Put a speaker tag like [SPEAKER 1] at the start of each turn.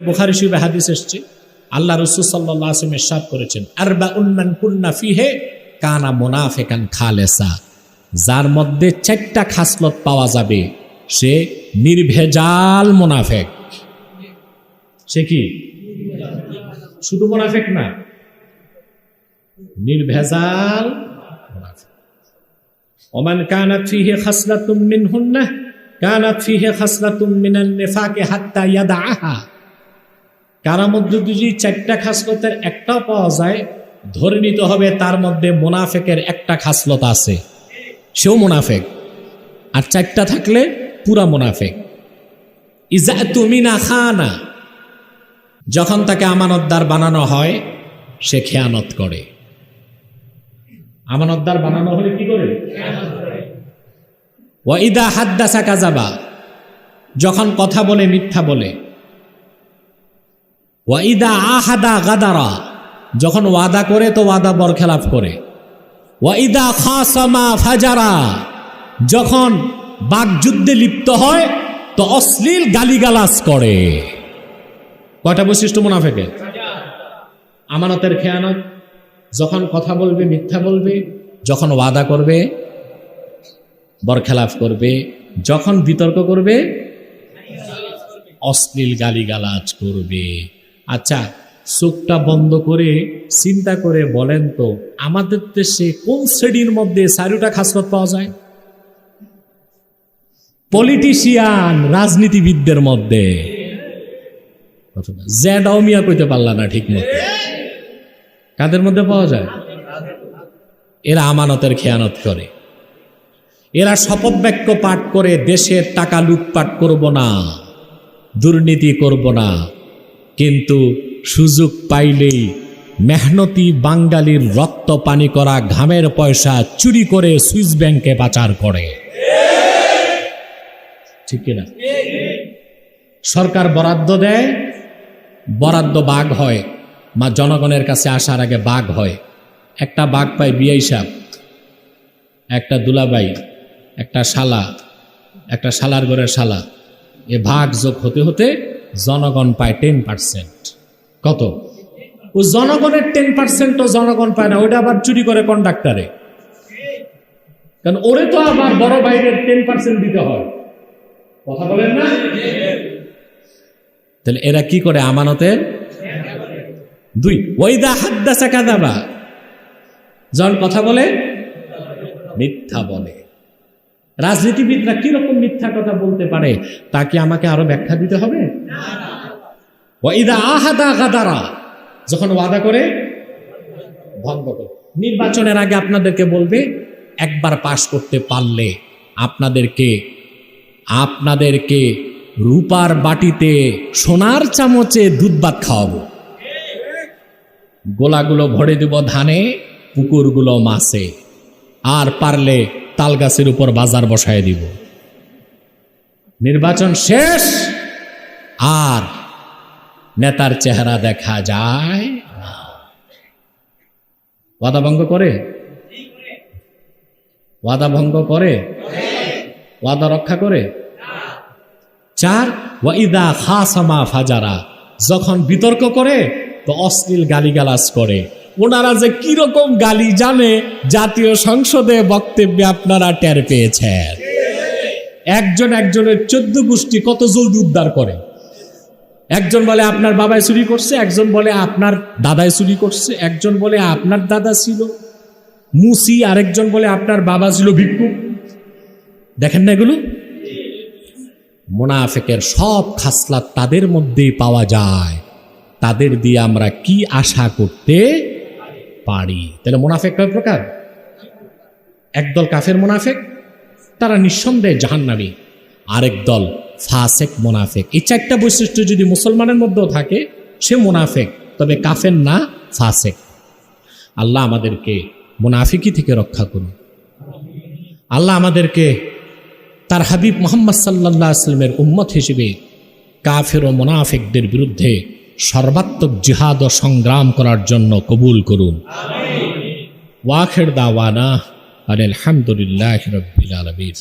[SPEAKER 1] বুখারি শিবে হাদিস এসছে, আল্লাহ রসুল সাল্লাহ আসিম ইরশাদ করেছেন আরবা উন্মান কুন্না ফিহে কানা মোনাফেকান খালেসা, যার মধ্যে চারটা খাসলত পাওয়া যাবে, সে নির্ভেজাল মোনাফেক। সে কি? শুধু মোনাফেক না, নির্ভেজাল ওমান কানাত ফিহে খাসলাতুম মিনহুন্না, কানাত ফিহে খাসলাতুম মিনান হাত্তা ইয়াদাআহা। কারা মধ্যে যদি চারটা খাসলতের একটাও পাওয়া যায়, ধরে নিতে হবে তার মধ্যে মোনাফেকের একটা খাসলত আছে। সেও মোনাফেক। আর চারটা থাকলে পুরা মোনাফেক। ইজা তুমি না খানা। যখন তাকে আমানতদার বানানো হয়, সে খেয়ানত করে। আমানতদার বানানো হলে কি করে? ওয়াইদা হাদ্দাসা কাজাবা যখন কথা বলে, মিথ্যা বলে। ওয়াইদা আহাদা গাদারা। যখন ওয়াদা করে তো ওয়াদা বরখেলাফ করে। ওয়াইদা খাসামা ফাজারা। যখন বাকযুদ্ধে লিপ্ত হয়, তো অশ্লীল গালিগালাজ করে। কয়টা বৈশিষ্ট্য মুনাফেকে? আমানতের খেয়ানত, যখন কথা বলবে, মিথ্যা বলবে, যখন ওয়াদা করবে, বরখেলাফ করবে, যখন বিতর্ক করবে, অশ্লীল গালিগালাজ করবে। আচ্ছা চোখটা বন্ধ করে চিন্তা করে বলেন তো, আমাদের দেশে কোন শ্রেণির মধ্যে চারুটা খাসরত পাওয়া যায়? পলিটিশিয়ান, রাজনীতিবিদদের মধ্যে। জ্যাডাও মিয়া কইতে পারলা না ঠিক মতো। কাদের মধ্যে পাওয়া যায়? এরা আমানতের খেয়ানত করে। এরা শপথ বাক্য পাঠ করে, দেশের টাকা লুটপাট করব না, দুর্নীতি করব না। কিন্তু সুযোগ পাইলেই মেহনতি বাঙালির রক্ত পানি করা ঘামের পয়সা চুরি করে সুইস ব্যাংকে পাচার করে। ঠিক কিনা? সরকার বরাদ্দ দেয়, বরাদ্দ বাঘ হয়, মা জনগণের কাছে আসার আগে বাঘ হয়। একটা বাঘ পায় বিয়াই সাপ একটা দুলাবাই, একটা শালা, একটা শালার ঘরের শালা। এ ভাগ যোগ হতে হতে জনগণ পায় টেন পার্সেন্ট কত? ও জনগণের টেন পার্সেন্টও জনগণ পায় না ওটা আবার চুরি করে কন্ডাক্টারে কারণ ওরে তো আবার বড় বাইরের টেন পার্সেন্ট দিতে হয়। কথা বলেন না? তাহলে এরা কি করে আমানতের? দুই ওইদা হাদ্দাসা কাদাবা যখন কথা বলে? মিথ্যা বলে। রাজনীতিবিদরা কীরকম মিথ্যা কথা বলতে পারে তা কি আমাকে আরও ব্যাখ্যা দিতে হবে? যখন ওয়াদা করে ভঙ্গ করে। নির্বাচনের আগে আপনাদেরকে বলবে, একবার পাশ করতে পারলে আপনাদেরকে আপনাদেরকে রূপার বাটিতে সোনার চামচে দুধ ভাত খাওয়াবো। গোলাগুলো ভরে দেব ধানে, পুকুরগুলো মাছে। আর পারলে তাল গাছের উপর বাজার বসায় দিব। নির্বাচন শেষ। আর নেতার চেহারা দেখা যায় ওয়াদা ভঙ্গ করে? ওয়াদা ভঙ্গ করে? ওয়াদা রক্ষা করে? চার, ওয়াইদা খাসামা ফাজারা, যখন বিতর্ক করে, তো অশ্লীল গালিগালাজ করে। ওনারা যে কীরকম গালি জানে, জাতীয় সংসদে বক্তব্যে আপনারা টের পেয়েছেন। একজন একজনের চোদ্দ গোষ্ঠী কত জলদি উদ্ধার করে? একজন বলে, আপনার বাবাই চুরি করছে। একজন বলে, আপনার দাদাই চুরি করছে। একজন বলে, আপনার দাদা ছিল। মুসি আরেকজন বলে, আপনার বাবা ছিল ভিক্ষু। দেখেন না এগুলো? মোনাফেকের সব খাসলা তাদের মধ্যেই পাওয়া যায়। তাদের দিয়ে আমরা কি আশা করতে পারি। তাহলে মোনাফেক কয় প্রকার? একদল কাফের মোনাফেক, তারা নিঃসন্দেহে জাহান্নামী। আরেক দল ফাসেক মোনাফেক। এই চারটা বৈশিষ্ট্য যদি মুসলমানের মধ্যেও থাকে, সে মোনাফেক, তবে কাফের না, ফাসেক। আল্লাহ আমাদেরকে মোনাফিকি থেকে রক্ষা করুন। আল্লাহ আমাদেরকে তার হাবিব মোহাম্মদ সাল্লাহ আসলামের উম্মত হিসেবে কাফের ও মোনাফেকদের বিরুদ্ধে সর্বাত্মক জিহাদ ও সংগ্রাম করার জন্য কবুল করুন। ওয়াখের দাওয়ানা আলহামদুলিল্লাহ রবিল আলমিন।